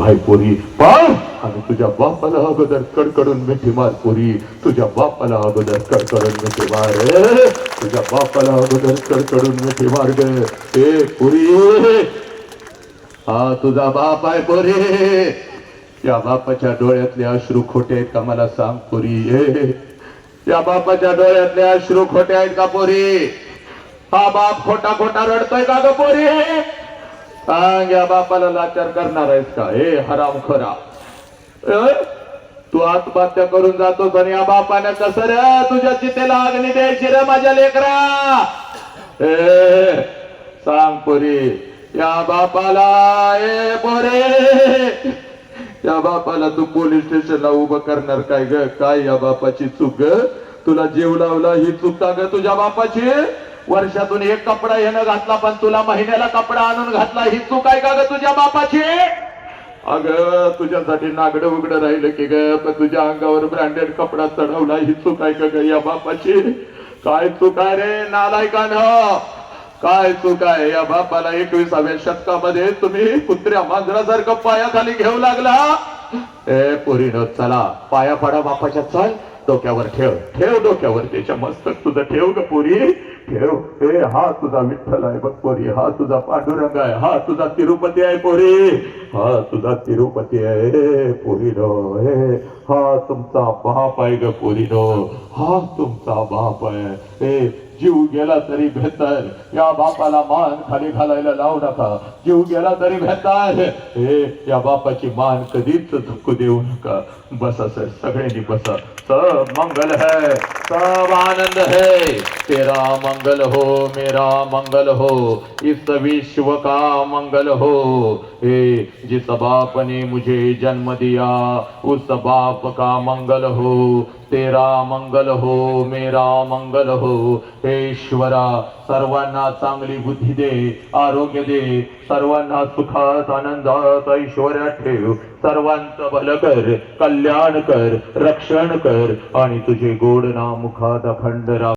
भाई पोरी। पाय आणि तुझ्या बापाला अगोदर कडकडून मिठी मार पोरी। तुझ्या बापाला अगोदर कडकडून मिठी मार। तुझ्या बापाला अगोदर कडकडून मिठी मार ए पोरी। हा तुझा बाप आहे पोरी। या बापाच्या डोळ्यातले अश्रू खोटे आहेत का मला सांग पोरी? ए या बापाच्या डोळ्यातले अश्रू खोटे आहेत का पोरी? हा बाप खोटा खोटा रडतोय का ग पोरी? सांग या बापाला लाचार करणार आहेस का? हे हराम खरा. तू आत्महत्या करून जातोस आणि या बापाने कसं रे तुझ्या चितेला अग्नी द्यायची रे माझ्या लेकरा? सांग पोरी या बापाला ए पोरे या बापाला तू पोलीस स्टेशनला उभं करणार काय ग? काय या बापाची चूक ग? तुला जीव लावला ही चूक का ग तुझ्या बापाची? वर्षातून एक कपडा येणं घातला पण तुला महिन्याला कपडा आणून घातला ही चूक आहे का ग तुझ्या बापाची? अग तुझ्यासाठी नागडं उघडं राहिलं की ग तुझ्या अंगावर ब्रँडेड कपडा चढवला ही चूक आहे का ग या बापाची? काय चूक आहे रे नालायकान? काय चूक आहे या बापाला एकविसाव्या शतकामध्ये तुम्ही कुत्र्या मांजरासारखं पायाखाली घेऊ लागला? ए पोरीनो चला पाया पडा बापाच्या चल. डोक्यावर ठेव. ठेव डोक्यावर. त्याच्या मस्तक तुझं ठेव ग पोरी. ठेव. हे हा तुझा विठ्ठल आहे बघ पोरी. हा तुझा पांडुरंग आहे. हा तुझा तिरुपती आहे पोरी. हा तुझा तिरुपती आहे. पोरीनो हे हा तुमचा बाप आहे ग पोरीनो हा तुमचा बाप आहे. हे जीव गेला तरी बेहतर या बापाला मान खाली घालायला लावू नका. जीव गेला तरी बेहतर हे या बापाची मान कधीच धक्कू देऊ नका. बसा सर सगळ्यांनी बसा. सब मंगल है सब आनंद है. तेरा मंगल हो मेरा मंगल हो इस विश्व का मंगल हो। हे जिस बाप ने मुझे जन्म दिया उस बाप का मंगल हो। तेरा मंगल हो मेरा मंगल हो। हे ईश्वरा सर्वांना चांगली बुद्धी दे आरोग्य दे सर्वांना सुखात आनंदात ऐश्वर्यात ठेव. सर्वांचं भलं कर कल्याण कर रक्षण कर आणि तुझे गोड नाम मुखात अखंड राह